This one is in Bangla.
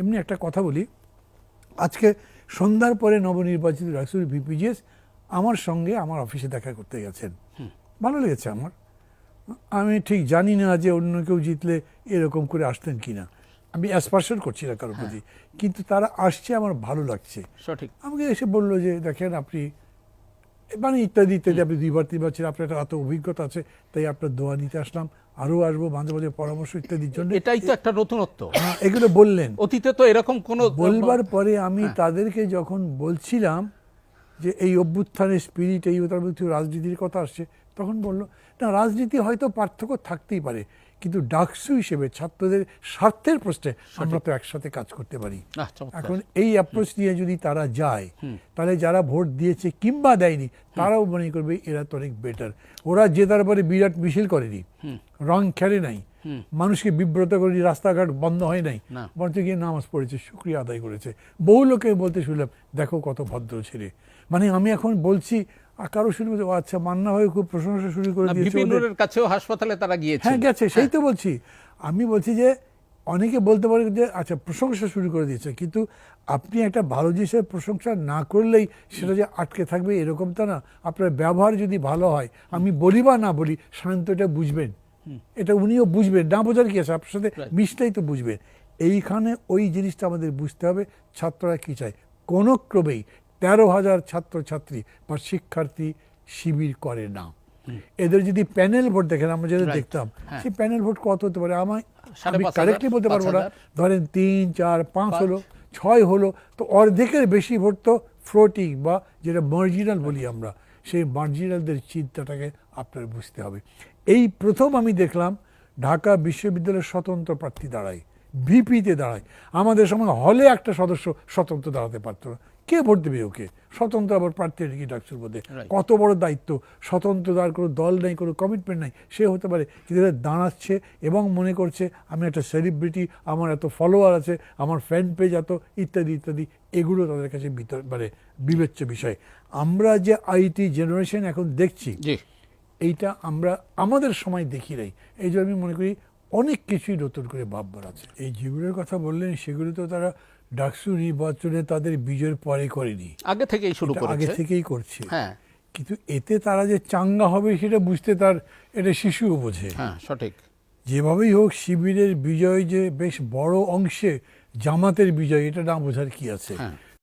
এমনি একটা কথা বলি। আজকে সন্ধ্যার পরে নবনির্বাচিত রাসুল ভিপিজিএস আমার সঙ্গে আমার অফিসে দেখা করতে গেছেন। ভালো লেগেছে আমার। আমি ঠিক জানি না যে অন্য কেউ জিতলে এরকম করে আসতেন কিনা। আমি অ্যাসপার্শন করছি না কারোর প্রতি। কিন্তু তারা আসছে আমার ভালো লাগছে। সঠিক। আমাকে এসে বলল যে দেখেন আপনি মানে ইত্যাদি ইত্যাদি। আপনি দুইবার তিনবার ছিলেন আপনার একটা এত অভিজ্ঞতা আছে তাই আপনার দোয়া নিতে আসলাম। আরও আসব মাঝে মাঝে পরামর্শ ইত্যাদির জন্য। এটাই তো একটা নতুনত্ব। হ্যাঁ, এগুলো বললেন। অতীতে তো এরকম কোনো বলবার পরে আমি হ্যাঁ। তাদেরকে যখন বলছিলাম যে এই অভ্যুত্থানের স্পিরিট এই তার রাজনীতির কথা আসছে তখন বলল না রাজনীতি হয়তো পার্থক্য থাকতেই পারে। কিন্তু ডাকসু হিসেবে ছাত্রদের স্বার্থের প্রশ্নে আমরা তো একসাথে কাজ করতে পারি। এখন এই অ্যাপ্রোচ নিয়ে যদি তারা যায় তাহলে যারা ভোট দিয়েছে কিংবা দেয়নি তারাও মনে করবে এরা তো অনেক বেটার ওরা যে তারপরে বিরাট মিছিল করেনি রং খেলে নাই মানুষকে বিব্রত করেনি রাস্তাঘাট বন্ধ হয় নাই। বরঞ্চ গিয়ে নামাজ পড়েছে শুক্রিয়া আদায় করেছে। বহু লোকে বলতে শুনলাম দেখো কত ভদ্র ছেলে। মানে আমি এখন বলছি আর কারও শুনে ও আচ্ছা মান্না হয়ে খুব প্রশংসা শুরু করে দিয়েছে কাছেও হাসপাতালে তারা গিয়েছে। হ্যাঁ গেছে সেই তো বলছি। আমি বলছি যে অনেকে বলতে পারে যে আচ্ছা প্রশংসা শুরু করে দিয়েছে কিন্তু আপনি একটা ভালো জিনিসের প্রশংসা না করলেই সেটা যে আটকে থাকবে এরকম তো না। আপনার ব্যবহার যদি ভালো হয় আমি বলি বা না বলি শান্ত এটা বুঝবেন। এটা উনিও বুঝবেন না বোঝার কি আছে? আপনার সাথে. মিশলেই তো বুঝবেন। এইখানে ওই জিনিসটা আমাদের বুঝতে হবে ছাত্ররা কি চায়? কোনো ক্রমেই তেরো হাজার ছাত্রছাত্রী বা শিক্ষার্থী শিবির করে না। এদের যদি প্যানেল ভোট দেখেন আমরা যেটা দেখতাম হ্যাঁ। সেই প্যানেল ভোট কত হতে পারে? আমার আমি কারেক্টলি বলতে পারব না। ধরেন তিন চার পাঁচ পাঁচ। হলো ছয় হলো তো অর্ধেকের বেশি ভোট তো ফ্লোটিং বা যেটা মার্জিনাল বলি আমরা সেই মার্জিনালদের চিন্তাটাকে আপনার বুঝতে হবে। এই প্রথম আমি দেখলাম ঢাকা বিশ্ববিদ্যালয়ের স্বতন্ত্র প্রার্থী দাঁড়ায়। ভিপিতে দাঁড়ায়। আমাদের সময় হলে একটা সদস্য স্বতন্ত্র দাঁড়াতে পারতো না। কে ভোট দেবে ওকে? স্বতন্ত্র আবার প্রার্থী নাকি ডাকসুর মধ্যে Right. কত বড় দায়িত্ব? স্বতন্ত্র তার কোনো দল নেই কোনো কমিটমেন্ট নাই। সে হতে পারে কিন্তু দাঁড়াচ্ছে এবং মনে করছে আমি একটা সেলিব্রিটি আমার এত ফলোয়ার আছে আমার ফ্যান পেজ এত ইত্যাদি ইত্যাদি। এগুলো তাদের কাছে মানে বিবেচ্য বিষয়। আমরা যে আইটি জেনারেশন এখন দেখছি এইটা আমরা আমাদের সময় দেখি নাই। এই জন্য আমি মনে করি অনেক কিছুই নতুন করে ভাববার আছে। এই যেগুলোর কথা বললেন সেগুলো তো তারা ডাকসু নির্বাচনে তাদের বিজয়ের পরে করেনি। আগে থেকেই শুরু এটা আগে থেকেই করছে। হ্যাঁ। কিন্তু এতে তারা যে চাঙ্গা হবে সেটা বুঝতে তার এটা শিশুও বোঝে। হ্যাঁ সঠিক। যেভাবেই হোক শিবিরের বিজয় যে বেশ বড় অংশে জামাতের বিজয় এটা না বোঝার কি আছে? হ্যাঁ।